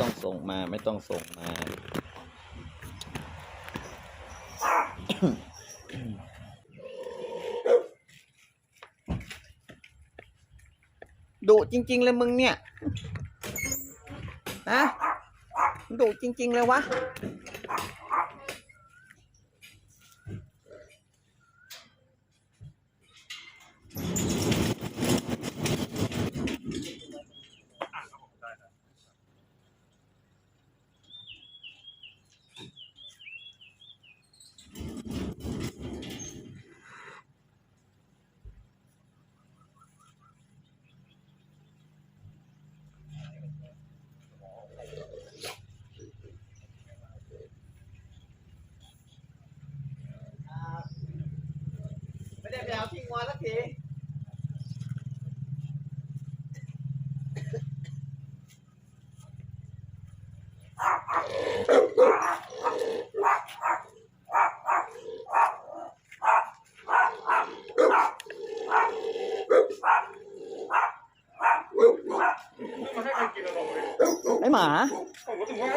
ต้องส่งมาไม่ต้องส่งมา ดุจริง ๆ เลยมึงเนี่ยนะดุจริง ๆ เลยวะ ไม่ได้ไปเอาทิ้งวอนสักทีมันให้ใครกินอะลงเลยให้หมา ผมก็ถึงว่า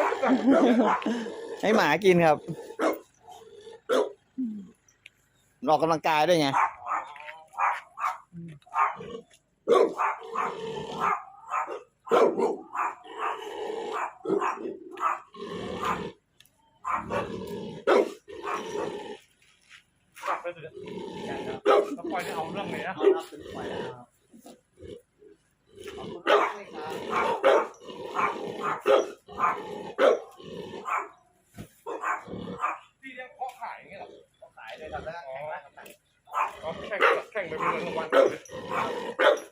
ให้หมากินครับออกกำลังกายด้วยไงกลับไปเถอะแล้วปล่อยให้เอาเรื่องเลยนะพี่เลี้ยงเพาะขายอย่างเงี้ยเหรอ ขายเลยครับแล้ว อ๋อเอาแข่ งแข่งไปเป็นเงินรางวัลเลย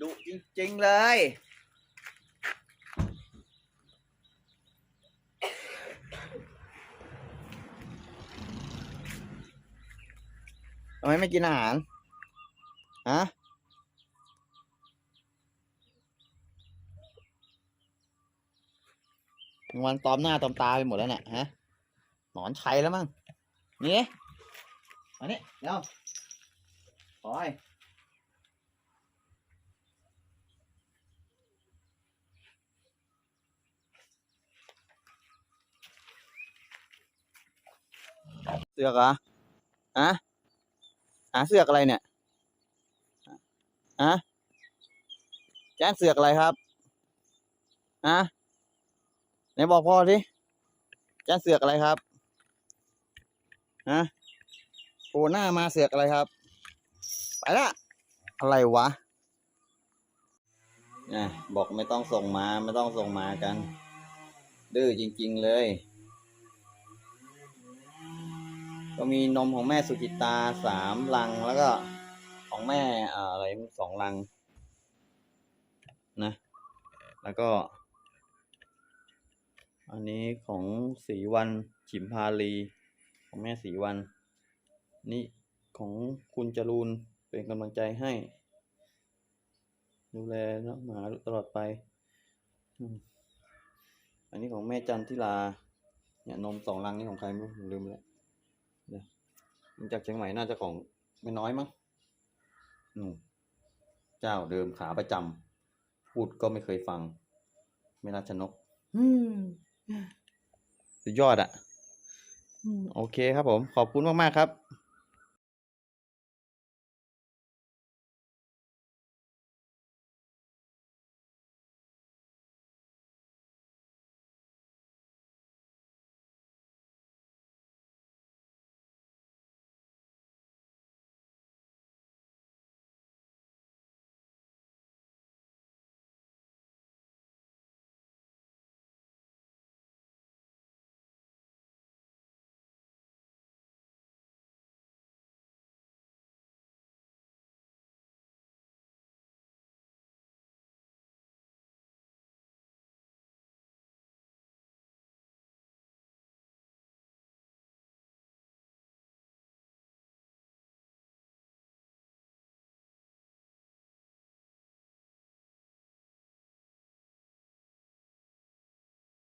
ดุจริง ๆ เลย ไมไม่กินอาหารฮะวันตอมหน้าตอมตาไปหมดแล้วเนี่ยฮะหนอนชัยแล้วมั้งนี่มานี่เดี๋ยวปล่อยเสือกเหรอะาเสือกอะไรเนี่ยอะแจ้งเสือกอะไรครับอะไหนบอกพ่อดิแจ้งเสือกอะไรครับฮะโผล่หน้ามาเสือกอะไรครับ ไปละอะไรวะนี่บอกไม่ต้องส่งมาไม่ต้องส่งมากัน ดื้อจริง ๆ เลย ก็มีนมของแม่สุจิตาสามลังแล้วก็ของแม่อะไรสองลัง นะ แล้วก็ อันนี้ของสีวันฉิมพาลี ของแม่สีวัน นี่ของคุณจรูนเป็นกำลังใจให้ ดูแลน้องหมาตลอดไป อันนี้ของแม่จันทิลา เนี่ยนมสองลังนี่ของใครไม่รู้ลืมไปแล้ว มาจากเชียงใหม่น่าจะของไม่น้อยมั้งอืมเจ้าเดิมขาประจำพูดก็ไม่เคยฟัง ไม่ราชนกอืมสุดยอดอะ่ะอืมโอเคครับผม ขอบคุณมาก ๆ ครับ